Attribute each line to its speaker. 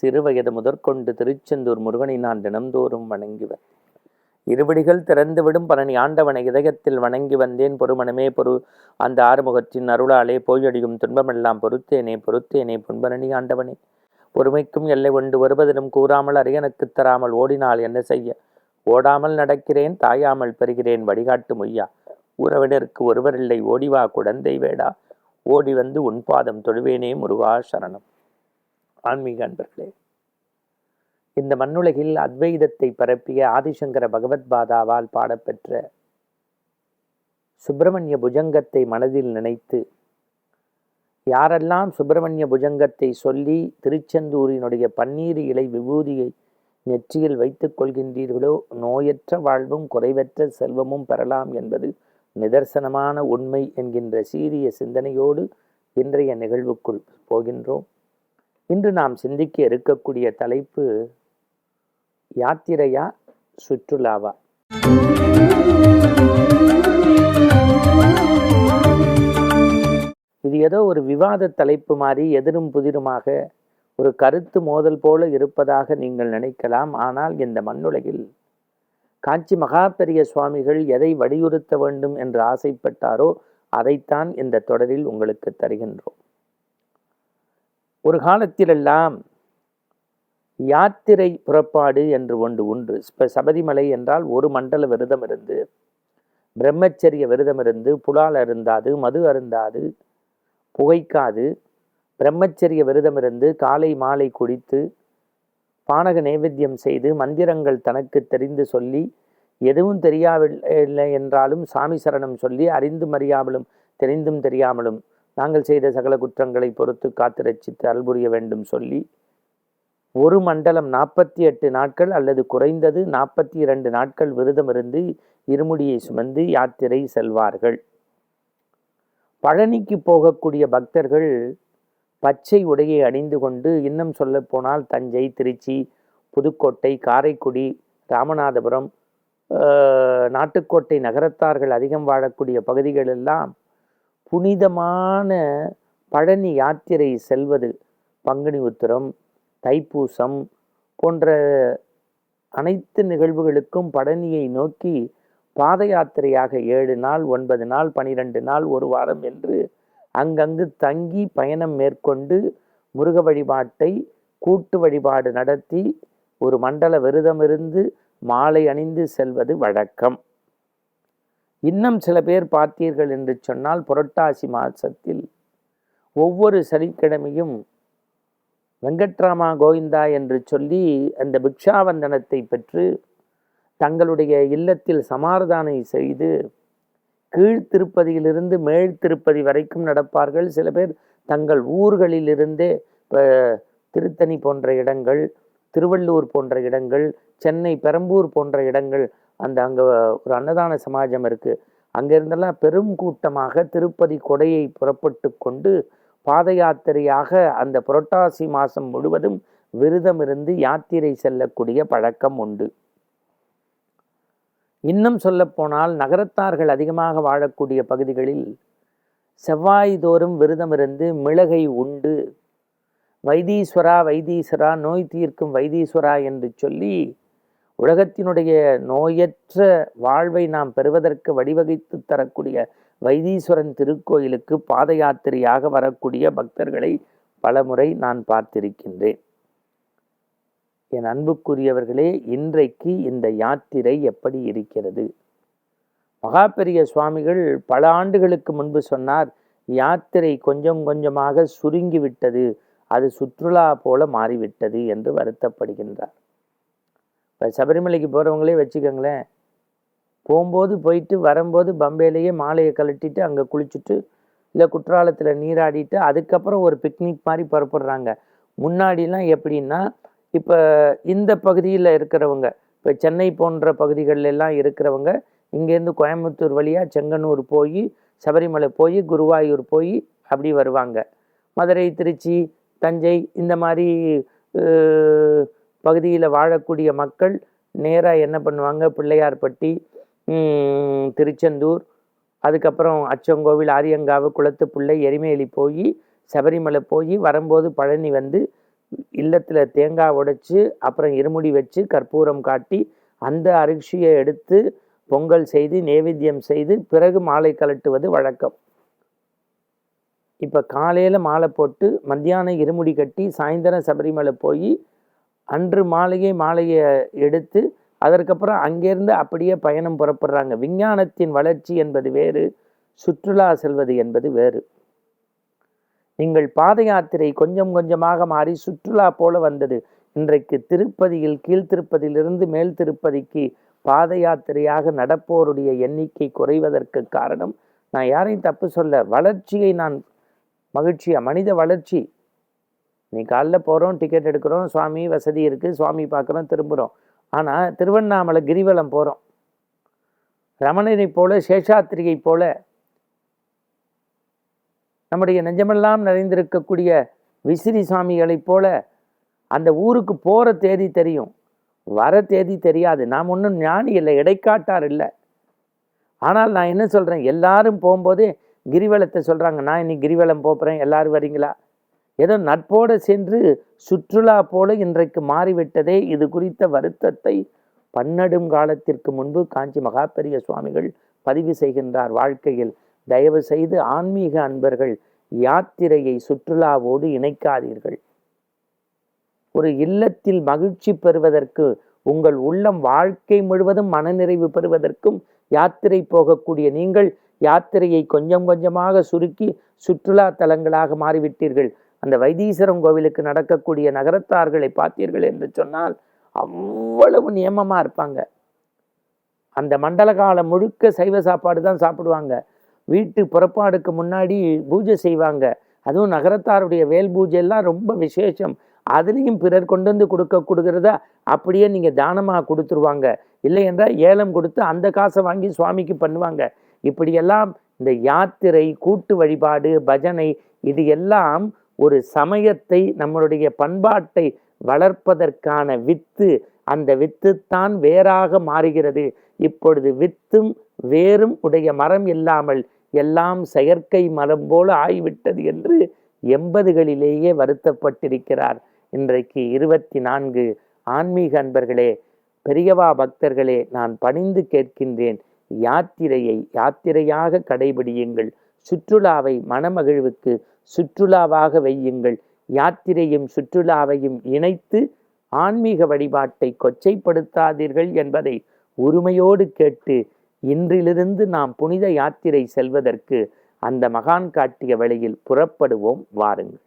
Speaker 1: சிறுவயது முதற்கொண்டு திருச்செந்தூர் முருகனை நான் தினம்தோறும் வணங்குவேன் இருவடிகள் திறந்துவிடும் பழனி ஆண்டவனை இதயத்தில் வணங்கி வந்தேன். பொறுமனமே பொறு அந்த ஆறுமுகத்தின் அருளாலே போயடியும் துன்பமெல்லாம் பொறுத்தேனே பொறுத்தேனே பொன்பரணி ஆண்டவனே. பொறுமைக்கும் எல்லை கொண்டு வருவதிலும் கூறாமல் அரியனுக்குத் தராமல் ஓடினால் என்ன செய்ய? ஓடாமல் நடக்கிறேன் தாயாமல் பெறுகிறேன் வழிகாட்டு மொய்யா உறவினருக்கு ஒருவரில்லை ஓடிவா குழந்தை வேடா. ஓடி வந்து உன் பாதம் தொழுவேனே முருகா சரணம். ஆன்மீக அன்பர்களே இந்த மண்ணுலகில் அத்வைதத்தை பரப்பிய ஆதிசங்கர பகவத் பாதாவால் பாடப்பெற்ற சுப்பிரமணிய புஜங்கத்தை மனதில் நினைத்து யாரெல்லாம் சுப்பிரமணிய புஜங்கத்தை சொல்லி திருச்செந்தூரினுடைய பன்னீர் இலை விபூதியை நெற்றியில் வைத்துக் கொள்கின்றீர்களோ நோயற்ற வாழ்வும் குறைவற்ற செல்வமும் பெறலாம் என்பது நிதர்சனமான உண்மை என்கின்ற சீரிய சிந்தனையோடு இன்றைய நிகழ்வுக்குள் போகின்றோம். இன்று நாம் சிந்திக்க இருக்கக்கூடிய தலைப்பு யாத்திரையா சுற்றுலாவா? இது ஏதோ ஒரு விவாத தலைப்பு மாதிரி எதிரும் புதிருமாக ஒரு கருத்து மோதல் போல இருப்பதாக நீங்கள் நினைக்கலாம். ஆனால் இந்த மண்ணுலகில் காஞ்சி மகாபெரிய சுவாமிகள் எதை வலியுறுத்த வேண்டும் என்று ஆசைப்பட்டாரோ அதைத்தான் இந்த தொடரில் உங்களுக்கு தருகின்றோம். ஒரு காலத்திலெல்லாம் யாத்திரை புறப்பாடு என்று ஒன்று உண்டு. இப்போ சபரிமலை என்றால் ஒரு மண்டல விரதம் இருந்து பிரம்மச்சரிய விரதம் இருந்து புலால் அருந்தாது மது அருந்தாது புகைக்காது பிரம்மச்சரிய விரதம் இருந்து காலை மாலை குடித்து பானக நைவேத்தியம் செய்து மந்திரங்கள் தனக்கு தெரிந்து சொல்லி எதுவும் தெரியாவில்லை என்றாலும் சாமி சரணம் சொல்லி அறிந்தும் அறியாமலும் தெரிந்தும் தெரியாமலும் நாங்கள் செய்த சகல குற்றங்களை பொறுத்து காத்து ரட்சித்து அல்புரிய வேண்டும் சொல்லி ஒரு மண்டலம் நாற்பத்தி எட்டு நாட்கள் அல்லது குறைந்தது நாற்பத்தி இரண்டு நாட்கள் விரதம் இருந்து இருமுடியை சுமந்து யாத்திரை செல்வார்கள். பழனிக்கு போகக்கூடிய பக்தர்கள் பச்சை உடையை அணிந்து கொண்டு இன்னும் சொல்ல போனால் தஞ்சை திருச்சி புதுக்கோட்டை காரைக்குடி ராமநாதபுரம் நாட்டுக்கோட்டை நகரத்தார்கள் அதிகம் வாழக்கூடிய பகுதிகளெல்லாம் புனிதமான பழனி யாத்திரை செல்வது பங்குனி உத்திரம் தைப்பூசம் போன்ற அனைத்து நிகழ்வுகளுக்கும் பழனியை நோக்கி பாத யாத்திரையாக ஏழு நாள் ஒன்பது நாள் பனிரெண்டு நாள் ஒரு வாரம் என்று அங்கங்கு தங்கி பயணம் மேற்கொண்டு முருக வழிபாட்டை கூட்டு வழிபாடு நடத்தி ஒரு மண்டல விரதமிருந்து மாலை அணிந்து செல்வது வழக்கம். இன்னும் சில பேர் பார்த்தீர்கள் என்று சொன்னால் புரட்டாசி மாசத்தில் ஒவ்வொரு சனிக்கிழமையும் வெங்கட்ராமா கோவிந்தா என்று சொல்லி அந்த பிக்ஷாவந்தனத்தை பெற்று தங்களுடைய இல்லத்தில் சமாதானை செய்து கீழ்த்திருப்பதியிலிருந்து மேல் திருப்பதி வரைக்கும் நடப்பார்கள். சில பேர் தங்கள் ஊர்களிலிருந்தே இப்போ திருத்தணி போன்ற இடங்கள் திருவள்ளூர் போன்ற இடங்கள் சென்னை பெரம்பூர் போன்ற இடங்கள் அந்த அங்கே ஒரு அன்னதான சமாஜம் இருக்குது அங்கேருந்தெல்லாம் பெரும் கூட்டமாக திருப்பதி கொடையை புறப்பட்டு கொண்டு பாத யாத்திரையாக அந்த புரட்டாசி மாதம் முழுவதும் விரதம் இருந்து யாத்திரை செல்லக்கூடிய பழக்கம் உண்டு. இன்னும் சொல்லப்போனால் நகரத்தார்கள் அதிகமாக வாழக்கூடிய பகுதிகளில் செவ்வாய் தோறும் விரதம் இருந்து மிளகை உண்டு. வைத்தீஸ்வரா வைத்தீஸ்வரா நோய் தீர்க்கும் வைத்தீஸ்வரா என்று சொல்லி உலகத்தினுடைய நோயற்ற வாழ்வை நாம் பெறுவதற்கு வழிவகுத்து தரக்கூடிய வைத்தீஸ்வரன் திருக்கோயிலுக்கு பாத யாத்திரையாக வரக்கூடிய பக்தர்களை பலமுறை நான் பார்த்திருக்கின்றேன். என் அன்புக்குரியவர்களே இன்றைக்கு இந்த யாத்திரை எப்படி இருக்கிறது? மகாபெரிய சுவாமிகள் பல ஆண்டுகளுக்கு முன்பு சொன்னார் யாத்திரை கொஞ்சம் கொஞ்சமாக சுருங்கிவிட்டது அது சுற்றுலா போல மாறிவிட்டது என்று வருத்தப்படுகின்றார். இப்போ சபரிமலைக்கு போகிறவங்களே வச்சுக்கோங்களேன். போகும்போது போயிட்டு வரும்போது பம்பையிலேயே மாலையை கழட்டிட்டு அங்கே குளிச்சுட்டு இல்லை குற்றாலத்தில் நீராடிட்டு அதுக்கப்புறம் ஒரு பிக்னிக் மாதிரி புறப்படுறாங்க. முன்னாடிலாம் எப்படின்னா இப்போ இந்த பகுதியில் இருக்கிறவங்க இப்போ சென்னை போன்ற பகுதிகளில் எல்லாம் இருக்கிறவங்க இங்கேருந்து கோயம்புத்தூர் வழியாக செங்கனூர் போய் சபரிமலை போய் குருவாயூர் போய் அப்படி வருவாங்க. மதுரை திருச்சி தஞ்சை இந்த மாதிரி பகுதியில் வாழக்கூடிய மக்கள் நேராக என்ன பண்ணுவாங்க? பிள்ளையார்பட்டி திருச்செந்தூர் அதுக்கப்புறம் அச்சங்கோவில் ஆரியங்காவு குளத்து பிள்ளை எரிமேலி போய் சபரிமலை போய் வரும்போது பழனி வந்து இல்லத்தில் தேங்காய் உடைச்சி அப்புறம் இருமுடி வச்சு கற்பூரம் காட்டி அந்த அரிசியை எடுத்து பொங்கல் செய்து நேவேத்தியம் செய்து பிறகு மாலை கலட்டுவது வழக்கம். இப்போ காலையில் மாலை போட்டு மத்தியானம் இருமுடி கட்டி சாயந்தரம் சபரிமலை போய் அன்று மாலையே மாலையை எடுத்து அதற்கப்புறம் அங்கேருந்து அப்படியே பயணம் புறப்படுறாங்க. விஞ்ஞானத்தின் வளர்ச்சி என்பது வேறு சுற்றுலா செல்வது என்பது வேறு. நீங்கள் பாத யாத்திரை கொஞ்சம் கொஞ்சமாக மாறி சுற்றுலா போல வந்தது. இன்றைக்கு திருப்பதியில் கீழ்த்திருப்பதியிலிருந்து மேல் திருப்பதிக்கு பாத யாத்திரையாக நடப்போருடைய எண்ணிக்கை குறைவதற்கு காரணம் நான் யாரையும் தப்பு சொல்ல வளர்ச்சியை நான் மகிழ்ச்சியா மனித வளர்ச்சி நீ காலைல போகிறோம் டிக்கெட் எடுக்கிறோம் சுவாமி வசதி இருக்குது சுவாமி பார்க்குறோம் திரும்புகிறோம் ஆனால் திருவண்ணாமலை கிரிவலம் போகிறோம் ரமணனை போல சேஷாத்திரியை போல நம்முடைய நெஞ்சமெல்லாம் நிறைந்திருக்கக்கூடிய விசிறி சுவாமிகளைப் போல அந்த ஊருக்கு போகிற தேதி தெரியும். வர தேதி தெரியாது. நாம் ஒன்றும் ஞானி இல்லை இடைக்காட்டார் இல்லை. ஆனால் நான் என்ன சொல்கிறேன் எல்லாரும் போகும்போது கிரிவலத்தை சொல்கிறாங்க நான் இன்னைக்கு கிரிவலம் போகிறேன் எல்லோரும் வரீங்களா? ஏதோ நட்போடு சென்று சுற்றுலா போல இன்றைக்கு மாறிவிட்டதே. இது குறித்த வருத்தத்தை பன்னெடும் காலத்திற்கு முன்பு காஞ்சி மகாபெரிய சுவாமிகள் பதிவு செய்கின்றார் வாழ்க்கையில். தயவு செய்து ஆன்மீக அன்பர்கள் யாத்திரையை சுற்றுலாவோடு இணைக்காதீர்கள். ஒரு இல்லத்தில் மகிழ்ச்சி பெறுவதற்கு உங்கள் உள்ளம் வாழ்க்கை முழுவதும் மனநிறைவு பெறுவதற்கும் யாத்திரை போகக்கூடிய நீங்கள் யாத்திரையை கொஞ்சம் கொஞ்சமாக சுருக்கி சுற்றுலா தலங்களாக மாறிவிட்டீர்கள். அந்த வைத்தீஸ்வரம் கோவிலுக்கு நடக்கக்கூடிய நகரத்தார்களை பார்த்தீர்கள் என்று சொன்னால் அவ்வளவு நியமமாக இருப்பாங்க. அந்த மண்டல காலம் முழுக்க சைவ சாப்பாடு தான் சாப்பிடுவாங்க. வீட்டு புறப்பாடுக்கு முன்னாடி பூஜை செய்வாங்க. அதுவும் நகரத்தாருடைய வேல் பூஜை எல்லாம் ரொம்ப விசேஷம். அதுலேயும் பிறர் கொண்டு வந்து கொடுக்க கொடுக்குறத அப்படியே நீங்கள் தானமாக கொடுத்துருவாங்க. இல்லை என்றால் ஏலம் கொடுத்து அந்த காசை வாங்கி சுவாமிக்கு பண்ணுவாங்க. இப்படியெல்லாம் இந்த யாத்திரை கூட்டு வழிபாடு பஜனை இது எல்லாம் ஒரு சமயத்தை நம்மளுடைய பண்பாட்டை வளர்ப்பதற்கான வித்து அந்த வித்துத்தான் வேறாக மாறுகிறது. இப்பொழுது வித்தும் வேறும் உடைய மரம் இல்லாமல் எல்லாம் செயற்கை மரம் போல ஆய்விட்டது என்று எண்பதுகளிலேயே வருத்தப்பட்டிருக்கிறார். இன்றைக்கு இருபத்தி நான்கு ஆன்மீக அன்பர்களே பெரியவா பக்தர்களே நான் பணிந்து கேட்கின்றேன். யாத்திரையை யாத்திரையாக கடைபிடியுங்கள். சுற்றுலாவை மனமகிழ்வுக்கு சுற்றுலாவாக வையுங்கள். யாத்திரையும் சுற்றுலாவையும் இணைத்து ஆன்மீக வழிபாட்டை கொச்சைப்படுத்தாதீர்கள் என்பதை உரிமையோடு கேட்டு இன்றிலிருந்து நாம் புனித யாத்திரை செல்வதற்கு அந்த மகான் காட்டிய வழியில் புறப்படுவோம். வாருங்கள்.